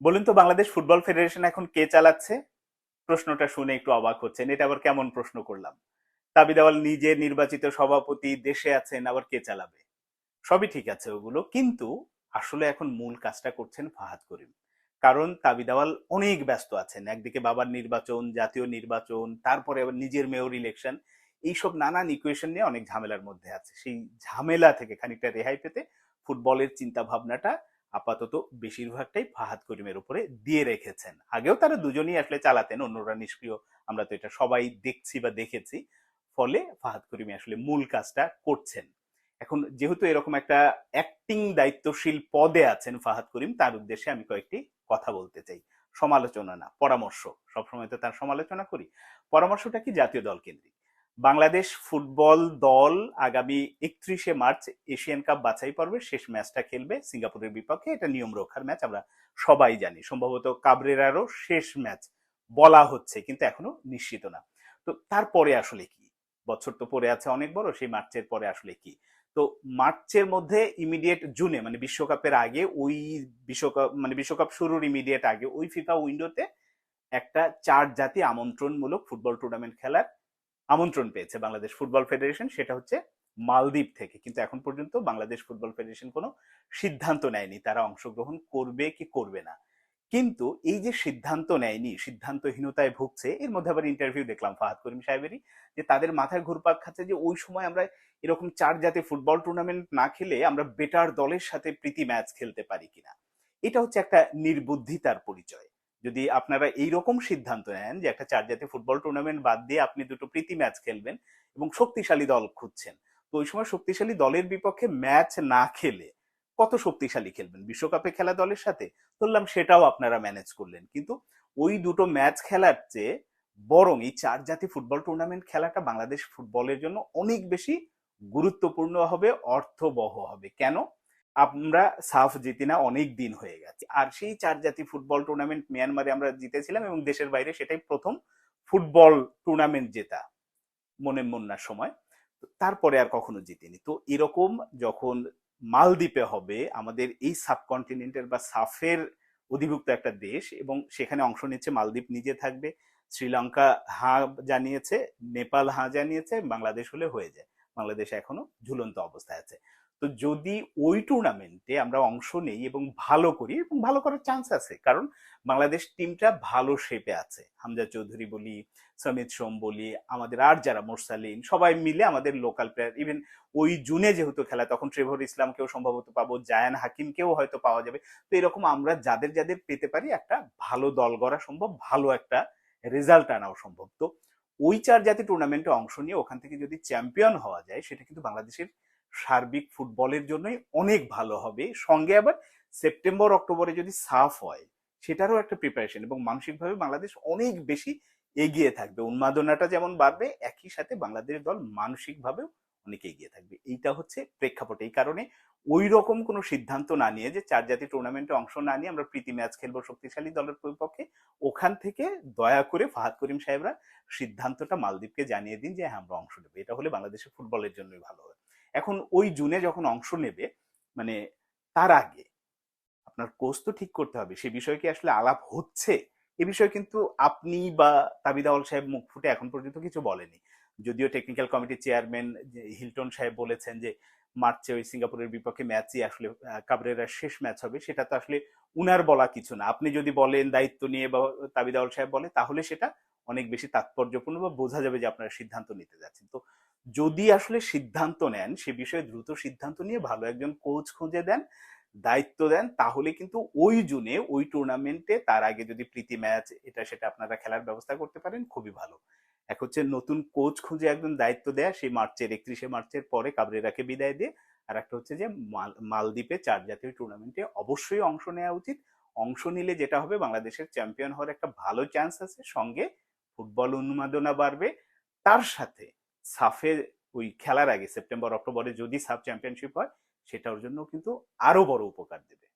বলুন তো Bangladesh football federation এখন কে চালাচ্ছে? প্রশ্নটা শুনে একটু অবাক হচ্ছেন। এটা আবার কেমন প্রশ্ন করলাম? তাবিদ আওয়াল নিজে নির্বাচিত সভাপতি, দেশে আছেন, আবার কে চালাবে? সবই ঠিক আছে ওগুলো, কিন্তু আসলে এখন মূল কাজটা করছেন ফাহাদ করিম। কারণ তাবিদ আওয়াল অনেক ব্যস্ত আছেন। একদিকে বাবার নির্বাচন, জাতীয় নির্বাচন, তারপরে আবার নিজের মেয়র ইলেকশন এইসব নানান ইকুয়েশন নিয়ে অনেক ঝামেলার মধ্যে আছে। সেই ঝামেলা থেকে খানিকটা রেহাই পেতে ফুটবলের চিন্তা ভাবনাটা আপাতত বেশিরভাগটাই ফাহাদ করিমের উপরে দিয়ে রেখেছেন। আগেও তারা দুজনেই আসলে চালাতেন, অন্যরা নিষ্ক্রিয়। আমরা তো এটা সবাই দেখছি বা দেখেছি। ফলে ফাহাদ করিমি আসলে মূল কাজটা করছেন। এখন যেহেতু এরকম একটা অ্যাক্টিং দায়িত্বশীল পদে আছেন ফাহাদ করিম, তার উদ্দেশ্যে আমি কয়েকটি কথা বলতে চাই। সমালোচনা না, পরামর্শ। সবসময় তো তার সমালোচনা করি। পরামর্শটা কি জাতীয় দল কেন্দ্রিক? বাংলাদেশ ফুটবল দল আগামী একত্রিশে মার্চ এশিয়ান কাপ বাছাই পর্বে শেষ ম্যাচটা খেলবে সিঙ্গাপুরের বিপক্ষে। এটা নিয়ম রক্ষার ম্যাচ, আমরা সবাই জানি। সম্ভবত কাবরেরারও শেষ ম্যাচ বলা হচ্ছে, কিন্তু এখনও নিশ্চিত না। তো তারপরে আসলে কি? বছর তো পরে আছে অনেক বড়, সেই মার্চের পরে আসলে কি? তো মার্চের মধ্যে ইমিডিয়েট জুনে মানে বিশ্বকাপের আগে, ওই বিশ্বকাপ মানে বিশ্বকাপ শুরুর ইমিডিয়েট আগে, ওই ফিফা উইন্ডোতে একটা চার জাতি আমন্ত্রণমূলক ফুটবল টুর্নামেন্ট খেলার আমন্ত্রণ পেয়েছে বাংলাদেশ ফুটবল ফেডারেশন, সেটা হচ্ছে মালদ্বীপ থেকে। কিন্তু এখন পর্যন্ত বাংলাদেশ ফুটবল ফেডারেশন কোনো সিদ্ধান্ত নেয়নি তারা অংশগ্রহণ করবে কি করবে না। কিন্তু এই যে সিদ্ধান্ত নেয়নি, সিদ্ধান্তহীনতায় ভুগছে, এর মধ্যে আবার ইন্টারভিউ দেখলাম ফাহাদ করিম সাহেবেরই, যে তাদের মাথায় ঘুরপাক খাচ্ছে যে ওই সময় আমরা এরকম চার জাতি ফুটবল টুর্নামেন্ট না খেলে আমরা বেটার দলের সাথে প্রীতি ম্যাচ খেলতে পারি কিনা। এটা হচ্ছে একটা নির্বুদ্ধিতার পরিচয়। যদি আপনারা এই রকম সিদ্ধান্ত নেন যে একটা চার জাতীয় ফুটবল টুর্নামেন্ট বাদ দিয়ে আপনি দুটো প্রীতি ম্যাচ খেলবেন এবং শক্তিশালী দল খুঁজছেন, তো ওই সময় শক্তিশালী দলের বিপক্ষে ম্যাচ না খেলে কত শক্তিশালী খেলবেন? বিশ্বকাপে খেলা দলের সাথে? ধরলাম সেটাও আপনারা ম্যানেজ করলেন। কিন্তু ওই দুটো ম্যাচ খেলার চেয়ে বরং এই চার জাতি ফুটবল টুর্নামেন্ট খেলাটা বাংলাদেশ ফুটবলের জন্য অনেক বেশি গুরুত্বপূর্ণ হবে, অর্থবহ হবে। কেন? আমরা সাফ জিতি না, অনেক দিন হয়ে গেছে। আর সেই চার জাতি ফুটবল টুর্নামেন্ট মিয়ানমারে আমরা জিতেছিলাম এবং দেশের বাইরে সেটাই প্রথম ফুটবল টুর্নামেন্ট জেতা মনে মুন্নার সময়। তারপরে আর কখনো জিতিনি। তো এরকম যখন মালদ্বীপে হবে, আমাদের এই সাবকন্টিনেন্টের বা সাফের অধিভুক্ত একটা দেশ এবং সেখানে অংশ নিচ্ছে, মালদ্বীপ নিজে থাকবে, শ্রীলঙ্কা হাঁ জানিয়েছে, নেপাল হাঁ জানিয়েছে, বাংলাদেশ হলে হয়ে যায়। বাংলাদেশ এখনও ঝুলন্ত অবস্থায় আছে। তো যদি ওই টুর্নামেন্টে আমরা অংশ নেই এবং ভালো করি, এবং ভালো করার চান্স আছে, কারণ বাংলাদেশ টিমটা ভালো শেপে আছে। হামজা চৌধুরী বলি, সমিত সোম বলি, আমাদের আর যারা মোরসালিন, সবাই মিলে আমাদের লোকাল প্লেয়ার ইভেন ওই জুনে যেহেতু খেলা, তখন ট্রেভর ইসলামকেও সম্ভবত পাবো, জায়ান হাকিমকেও হয়তো পাওয়া যাবে। তো এরকম আমরা যাদের যাদের পেতে পারি, একটা ভালো দল গড়া সম্ভব, ভালো একটা রেজাল্ট আনাও সম্ভব। তো ওই চার জাতি টুর্নামেন্টে অংশ নিয়ে ওখান থেকে যদি চ্যাম্পিয়ন হওয়া যায়, সেটা কিন্তু বাংলাদেশের সার্বিক ফুটবলের জন্যই অনেক ভালো হবে। সঙ্গে আবার সেপ্টেম্বর, অক্টোবরে যদি সাফ হয়, সেটারও একটা প্রিপারেশন এবং মানসিকভাবে বাংলাদেশ অনেক বেশি এগিয়ে থাকবে। উন্মাদনাটা যেমন বাড়বে, একই সাথে বাংলাদেশ দল মানসিকভাবেও অনেক এগিয়ে থাকবে। এইটা হচ্ছে প্রেক্ষাপট। এই কারণে ওই রকম কোনো সিদ্ধান্ত না নিয়ে যে চার জাতি টুর্নামেন্টে অংশ না নিয়ে আমরা প্রীতি ম্যাচ খেলব শক্তিশালী দলের বিপক্ষে ওখান থেকে দয়া করে ফাহাদ করিম সাহেবরা সিদ্ধান্তটা মালদ্বীপকে জানিয়ে দিন যে হ্যাঁ আমরা অংশ নেব। এটা হলে বাংলাদেশের ফুটবলের জন্যই ভালো হবে এখন ওই জুনে যখন অংশ নেবে মানে তার আগে আপনার কোর্স তো ঠিক করতে হবে, সে বিষয়ে কি আসলে আলাপ হচ্ছে? এ বিষয়ে কিন্তু আপনি বা তাবিদাওয়াল সাহেব মুখ ফুটে এখন পর্যন্ত কিছু বলেনি। যদিও টেকনিক্যাল কমিটির চেয়ারম্যান হিলটন সাহেব বলেছেন যে, মার্চে ওই সিঙ্গাপুরের বিপক্ষে ম্যাচই আসলে কাবরেরার শেষ ম্যাচ হবে, সেটা তো আসলে উনার বলা কিছু না। আপনি যদি বলেন দায়িত্ব নিয়ে বা তাবিদাওয়াল সাহেব বলে, তাহলে সেটা অনেক বেশি তাৎপর্যপূর্ণ বা বোঝা যাবে যে আপনারা সিদ্ধান্ত নিতে যাচ্ছেন। তো যদি আসলে সিদ্ধান্ত নেন, সে বিষয়ে দ্রুত সিদ্ধান্ত নিয়ে ভালো একজন কোচ খুঁজে দেন, দায়িত্ব দেন, তাহলে কিন্তু ওই জুনে, ওই টুর্নামেন্টে তার আগে যদি প্রীতি ম্যাচ এটা সেটা আপনারা খেলার ব্যবস্থা করতে পারেন, খুবই ভালো। এক হচ্ছে নতুন কোচ খুঁজে একজন দায়িত্ব দেয়া সেই মার্চের একত্রিশে মার্চের পরে কাবরেরাকে বিদায় দিয়ে, আর একটা হচ্ছে যে মালদ্বীপে চার জাতীয় টুর্নামেন্টে অবশ্যই অংশ নেওয়া উচিত। অংশ নিলে যেটা হবে, বাংলাদেশের চ্যাম্পিয়ন হওয়ার একটা ভালো চান্স আছে, সঙ্গে ফুটবল উন্মাদনা বাড়বে। তার সাথে সাফে ওই খেলার আগে সেপ্টেম্বর অক্টোবরে যদি সাফ চ্যাম্পিয়নশিপ হয় সেটা ওর জন্য কিন্তু আরও বড় উপকার দেবে।